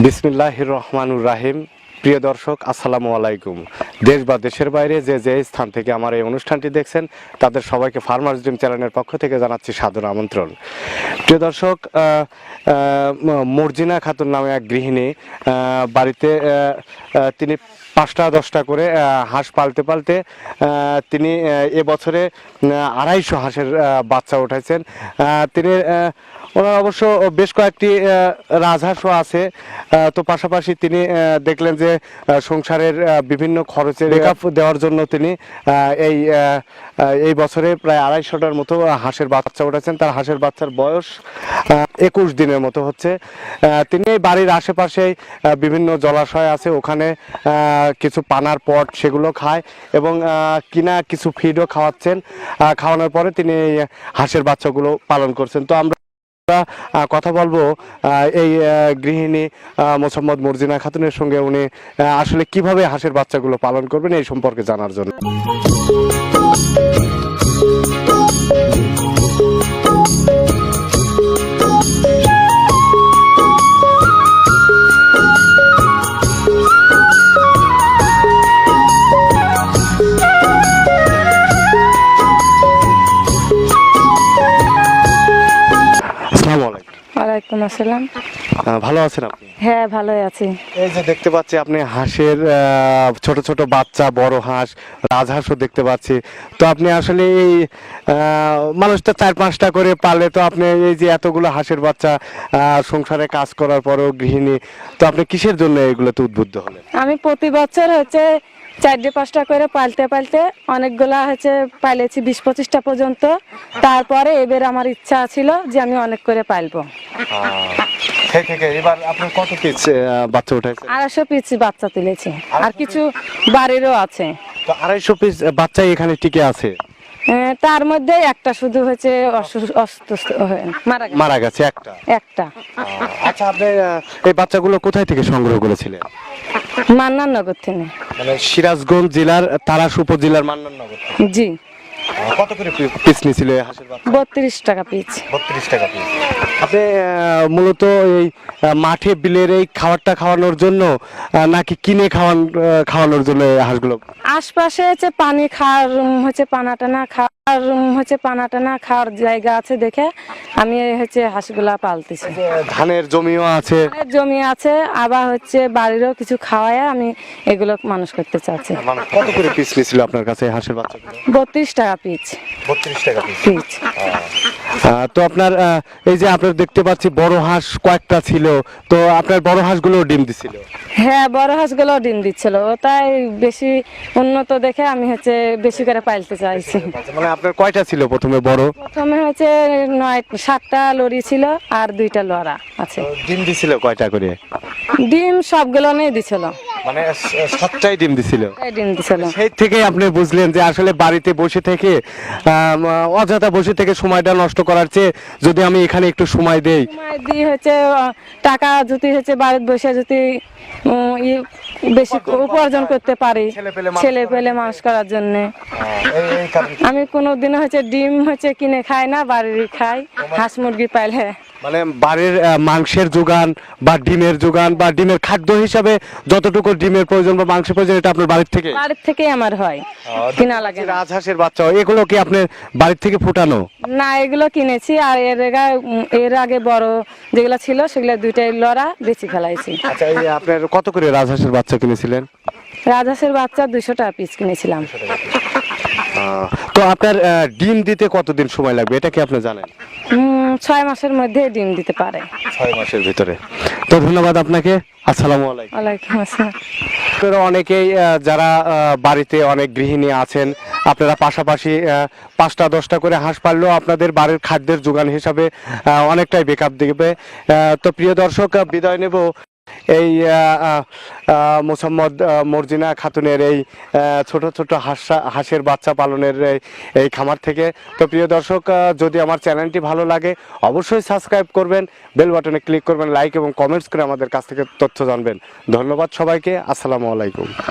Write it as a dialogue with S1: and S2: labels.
S1: বিসমিল্লাহ রহমানুর রাহিম। প্রিয় দর্শক, আসসালামু আলাইকুম। দেশ বা দেশের বাইরে যে যে স্থান থেকে আমার এই অনুষ্ঠানটি দেখছেন, তাদের সবাইকে ফার্মার্স ড্রিম চ্যানেলের পক্ষ থেকে জানাচ্ছি সাদর আমন্ত্রণ। প্রিয় দর্শক মর্জিনা খাতুন নামে এক গৃহিণী বাড়িতে তিনি পাঁচটা দশটা করে হাঁস পালতে পালতে তিনি এবছরে আড়াইশো হাঁসের বাচ্চা উঠাইছেন। তিনি ওনার অবশ্য বেশ কয়েকটি রাজহাঁসও আছে। তো পাশাপাশি তিনি দেখলেন যে সংসারের বিভিন্ন খরচের মেকআপ দেওয়ার জন্য তিনি এই এই বছরে প্রায় আড়াইশোটার মতো হাঁসের বাচ্চা উঠেছেন তার হাঁসের বাচ্চার বয়স একুশ দিনের মতো হচ্ছে। তিনি এই বাড়ির আশেপাশেই বিভিন্ন জলাশয় আছে। ওখানে কিছু পানার পট সেগুলো খায় এবং কিনা কিছু ফিডও খাওয়াচ্ছেন। খাওয়ানোর পরে তিনি হাঁসের বাচ্চাগুলো পালন করছেন। তো আমরা কথা বলব এই গৃহিণী মোসাম্মদ মর্জিনা খাতুনের সঙ্গে। উনি আসলে কীভাবে হাঁসের বাচ্চাগুলো পালন করবেন এই সম্পর্কে জানার জন্য।
S2: ওয়ালাইকুম আসসালাম।
S1: ভালো আছেন আপনি?
S2: হ্যাঁ ভালোই আছি।
S1: এই যে দেখতে পাচ্ছি আপনি হাঁসের ছোট ছোট বাচ্চা বড় হাঁস রাজহাঁসও দেখতে পাচ্ছি। তো আপনি আসলে এই মানুষ তো চার পাঁচটা করে পালে তো আপনি এই যে এতগুলো হাঁসের বাচ্চা সংসারে কাজ করার পরেও গৃহিণী তো আপনি কিসের জন্য এগুলোতে উদ্বুদ্ধ হলেন?
S2: আমি প্রতি বছর হচ্ছে চারটে পাঁচটা করে পালতে পালতে অনেকগুলা হচ্ছে পাইলেছি বিশ পঁচিশটা পর্যন্ত। তারপরে এবার আমার ইচ্ছা ছিল যে আমি অনেক করে পালবো।
S1: এবার আপনার কত পিস বাচ্চা উঠেছে
S2: আড়াইশো পিস বাচ্চা তুলেছি। আর কিছু বাড়িরও আছে।
S1: তো আড়াইশো পিস বাচ্চাই এখানে টিকে আছে?
S2: তার মধ্যে একটা শুধু হচ্ছে অসুস্থ মারা গেছে।
S1: মারা গেছে একটা?
S2: একটা।
S1: আচ্ছা আপনি এই বাচ্চাগুলো কোথায় থেকে সংগ্রহ করেছিলেন?
S2: মান্নার নগর থেকে।
S1: মানে সিরাজগঞ্জ জেলার তারাস উপজেলার মান্নাননগর।
S2: জি।
S1: কত করে পিস নিছিল
S2: বত্রিশ টাকা পিস
S1: বত্রিশ টাকা পিস আপনি মূলত এই মাঠে বিলের এই খাবারটা খাওয়ানোর জন্য নাকি কিনে খাওয়ান খাওয়ানোর জন্য হাঁসগুলো?
S2: আশপাশে হচ্ছে পানি খাওয়ার হচ্ছে পানা টানা খাওয়ার উম, হচ্ছে পানা টানা খাওয়ার জায়গা আছে দেখে আমি হচ্ছে হাঁসগুলা পালতেছি।
S1: ধানের জমিও আছে।
S2: ধানের জমি আছে আবার হচ্ছে বাড়িরও কিছু খাওয়ায় আমি এগুলো মানুষ করতে চাচ্ছি।
S1: মানে কত করে পিস নিয়েছিল আপনার কাছে হাঁসের বাচ্চা
S2: বত্রিশ টাকা পিস
S1: বত্রিশ টাকা পিস তো আপনার এই যে আপনার দেখতে পাচ্ছি বড় হাঁস কয়েকটা ছিল তো আপনার বড় হাঁসগুলো ডিম দিছিল?
S2: হ্যাঁ বড় হাঁসগুলো ডিম দিচ্ছিল। তাই বেশি উন্নত দেখে আমি হচ্ছে বেশি করে পালতে চাইছি।
S1: মানে আপনার কয়টা ছিল প্রথমে বড়?
S2: প্রথমে হচ্ছে নয় সাতটা লরি ছিল আর দুইটা লড়া আছে।
S1: ডিম দিছিল কয়টা করে?
S2: ডিম সবগুলো নিয়ে দিছিল।
S1: মানে সাতটাই ডিম দিছিল।
S2: ডিম দিছিল।
S1: সেই থেকে আপনি বুঝলেন যে আসলে বাড়িতে বসে থেকে অযথা বসে থেকে সময়টা নষ্ট করার চেয়ে যদি আমি এখানে একটু সময় দেই।
S2: সময় হচ্ছে টাকা যদি হচ্ছে বাড়িতে বসে যদি বেশি উপার্জন করতে পারি ছেলে পেলে মানুষ করার জন্য। আমি কোনোদিনও হচ্ছে ডিম হচ্ছে কিনে খাই না বাড়ির খাই। হাঁস মুরগি পাইলে
S1: মানে বাড়ির মাংসের যোগান বা ডিমের যোগান বা ডিমের খাদ্য হিসাবে যতটুকু ডিমের প্রয়োজন বা মাংসের প্রয়োজন এটা আপনার বাড়ির থেকে
S2: বাড়ির থেকেই আমার হয়। কিনা লাগে।
S1: রাজহাঁসের বাচ্চা এগুলো কি আপনার বাড়ির থেকে ফুটানো?
S2: না এগুলো কিনেছি আর এর আগে এর আগে বড় যেগুলো ছিল সেগুলো দুইটাই লড়া বেশি ফেলাইছি।
S1: আচ্ছা এই আপনার কত করে রাজহাঁসের বাচ্চা কিনেছিলেন?
S2: রাজহাঁসের বাচ্চা দুইশো টাকা পিস কিনেছিলাম।
S1: তো আপনার ডিম দিতে কতদিন সময় লাগবে? এটা কি আপনি জানেন?
S2: ছয় মাসের মধ্যে ডিম দিতে পারে।
S1: ছয় মাসের ভিতরে। তো ধন্যবাদ আপনাকে। আসসালামু আলাইকুম।
S2: ওয়ালাইকুম আসসালাম।
S1: আপনারা অনেকেই যারা বাড়িতে অনেক গৃহিণী আছেন আপনারা পাশাপাশি পাঁচটা দশটা করে হাঁস পারলেও আপনাদের বাড়ির খাদ্যের যোগান হিসাবে অনেকটাই বেকআপ দিবে। তো প্রিয় দর্শক বিদায় নেব। এই মোসাম্মদ মর্জিনা খাতুনের এই ছোট ছোট হাঁস, হাঁসের বাচ্চা পালনের এই খামার থেকে। তো প্রিয় দর্শক যদি আমার চ্যানেলটি ভালো লাগে, অবশ্যই সাবস্ক্রাইব করবেন, বেল বাটনে ক্লিক করবেন, লাইক এবং কমেন্টস করে আমাদের কাছ থেকে তথ্য জানবেন। ধন্যবাদ সবাইকে, আসসালামু আলাইকুম।